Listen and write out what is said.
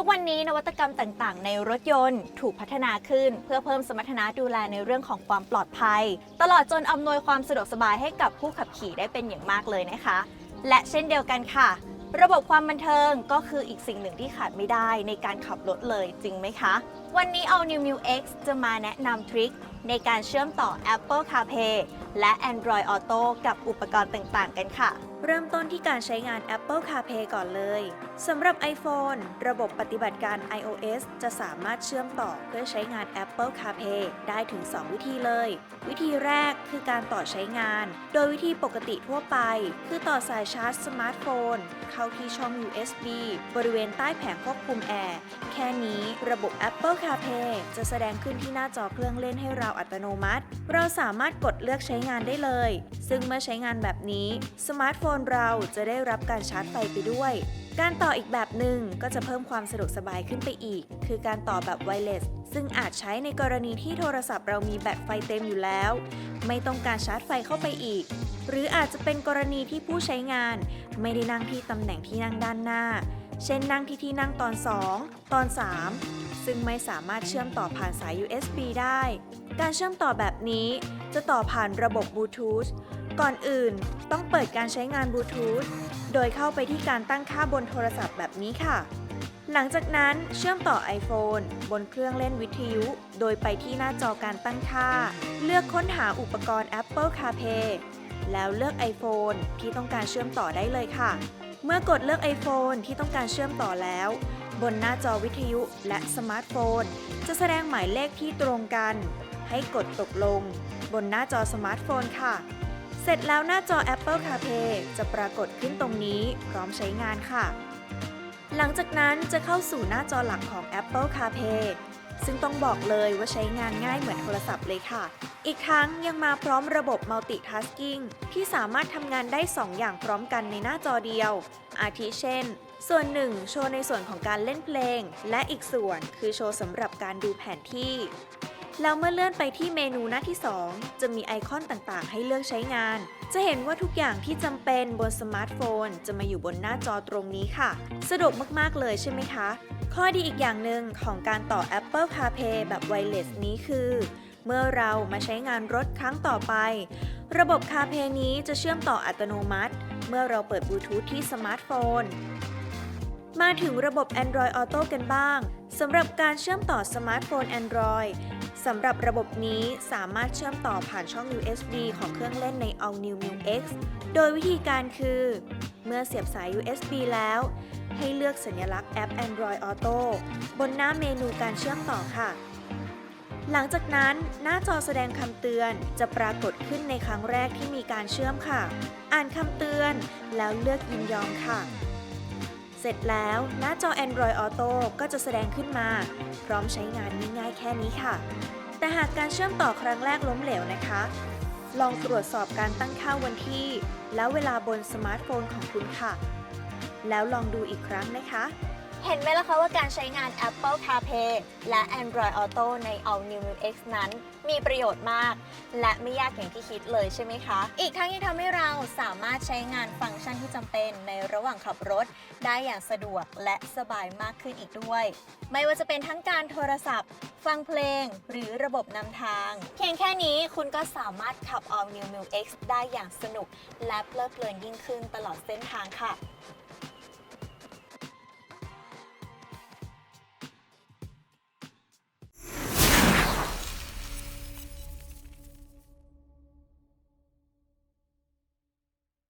ทุกวันนี้นวัตกรรมต่างๆ ในรถยนต์ถูกพัฒนาขึ้น เพื่อเพิ่มสมรรถนะดูแลในเรื่องของความปลอดภัย ตลอดจนอำนวยความสะดวกสบายให้กับผู้ขับขี่ได้เป็นอย่างมากเลยนะคะ และเช่นเดียวกันค่ะ ระบบความบันเทิงก็คืออีกสิ่งหนึ่งที่ขาดไม่ได้ในการขับรถเลยจริงไหมคะ วันนี้ All New Mu X จะมาแนะนำทริคในการเชื่อมต่อ Apple CarPlay และ Android Auto กับอุปกรณ์ต่างๆ กันค่ะ เริ่มต้นที่การใช้งาน Apple CarPlay ก่อนเลยสำหรับ iPhone ระบบปฏิบัติการ iOS จะสามารถเชื่อมต่อเพื่อใช้งาน Apple CarPlay ได้ถึง 2 วิธีเลย วิธีแรกคือการต่อใช้งาน โดยวิธีปกติทั่วไป คือต่อสายชาร์จสมาร์ทโฟน เข้าที่ช่อง USB บริเวณใต้แผงควบคุมแอร์ แค่นี้ระบบ Apple CarPlay จะแสดงขึ้นที่หน้าจอเครื่องเล่นให้เราอัตโนมัติ เราสามารถกดเลือกใช้งานได้เลย ซึ่งเมื่อใช้งานแบบนี้สมาร์ทโฟนเราจะได้รับการชาร์จไฟไปด้วย การต่ออีกแบบหนึ่งก็จะเพิ่มความสะดวกสบายขึ้นไปอีก คือการต่อแบบไวเลสซึ่งอาจใช้ในกรณีที่โทรศัพท์เรามีแบตไฟเต็มอยู่แล้ว ไม่ต้องการชาร์จไฟเข้าไปอีก หรืออาจจะเป็นกรณีที่ผู้ใช้งาน ไม่ได้นั่งที่ตำแหน่งที่นั่งด้านหน้า เช่นนั่งที่ที่นั่งตอน 2 ตอน 3 ซึ่งไม่สามารถเชื่อมต่อผ่านสาย USB ได้ การเชื่อมต่อแบบนี้จะต่อผ่านระบบบลูทูธ ก่อนอื่น ต้องเปิดการใช้งานบลูทูธ โดยเข้าไปที่การตั้งค่าบนโทรศัพท์แบบนี้ค่ะ หลังจากนั้นเชื่อมต่อ iPhone บนเครื่องเล่นวิทยุ โดยไปที่หน้าจอการตั้งค่า เลือกค้นหาอุปกรณ์ Apple CarPlay แล้วเลือก iPhone ที่ต้องการเชื่อมต่อได้เลยค่ะ เมื่อกดเลือก iPhone ที่ต้องการเชื่อมต่อแล้ว บนหน้าจอวิทยุและสมาร์ทโฟน จะแสดงหมายเลขที่ตรงกัน ให้กดตกลง บนหน้าจอสมาร์ทโฟนค่ะ เสร็จแล้วหน้าจอ Apple CarPlay จะปรากฏขึ้นตรงนี้พร้อมใช้งานค่ะ หลังจากนั้นจะเข้าสู่หน้าจอหลักของ Apple CarPlay ซึ่งต้องบอกเลยว่าใช้งานง่ายเหมือนโทรศัพท์เลยค่ะ อีกทั้งยังมาพร้อมระบบ Multitasking ที่สามารถทำงานได้ 2 อย่างพร้อมกันในหน้าจอเดียว อาทิเช่น ส่วนหนึ่งโชว์ในส่วนของการเล่นเพลง และอีกส่วนคือโชว์สำหรับการดูแผนที่ แล้วเมื่อเลื่อนไปที่เมนูหน้าที่ 2 จะมีไอคอนต่างๆ ให้เลือกใช้งาน จะเห็นว่าทุกอย่างที่จำเป็นบนสมาร์ทโฟน จะมาอยู่บนหน้าจอตรงนี้ค่ะ สะดวกมากๆเลยใช่ไหมคะ ข้อดีอีกอย่างหนึ่งของการต่อ Apple CarPlay แบบไวเลสนี้คือ เมื่อเรามาใช้งานรถครั้งต่อไป ระบบ CarPlay นี้จะเชื่อมต่ออัตโนมัติ เมื่อเราเปิดบลูทูธที่สมาร์ทโฟน มาถึงระบบ Android Auto กันบ้างสำหรับการเชื่อมต่อสมาร์ทโฟน Android สำหรับระบบนี้สามารถเชื่อมต่อผ่านช่อง USB ของเครื่องเล่นใน All New Mu X โดยวิธีการคือ เมื่อเสียบสาย USB แล้ว ให้เลือกสัญลักษณ์แอป Android Auto บนหน้าเมนูการเชื่อมต่อค่ะ หลังจากนั้นหน้าจอแสดงคำเตือนจะปรากฏขึ้นในครั้งแรกที่มีการเชื่อมค่ะ อ่านคำเตือนแล้วเลือกยินยอมค่ะ เสร็จแล้วหน้าจอ Android Auto ก็จะแสดงขึ้นมา พร้อมใช้งานง่ายๆแค่นี้ค่ะ แต่หากการเชื่อมต่อครั้งแรกล้มเหลวนะคะ ลองตรวจสอบการตั้งค่าวันที่ แล้วเวลาบนสมาร์ทโฟนของคุณค่ะ แล้วลองดูอีกครั้งนะคะ เห็นไหมล่ะคะว่าการใช้งาน Apple CarPlay และ Android Auto ใน All New X นั้น มีประโยชน์มาก และไม่ยากอย่างที่คิดเลยใช่ไหมคะ อีกทั้งยังทำให้เราสามารถใช้งานฟังก์ชันที่จำเป็นในระหว่างขับรถ ได้อย่างสะดวกและสบายมากขึ้นอีกด้วย ไม่ว่าจะเป็นทั้งการโทรศัพท์ ฟังเพลง หรือระบบนำทาง เพียงแค่นี้คุณก็สามารถขับ All New Mu X ได้อย่างสนุก และเพลิดเพลินยิ่งขึ้นตลอดเส้นทางค่ะ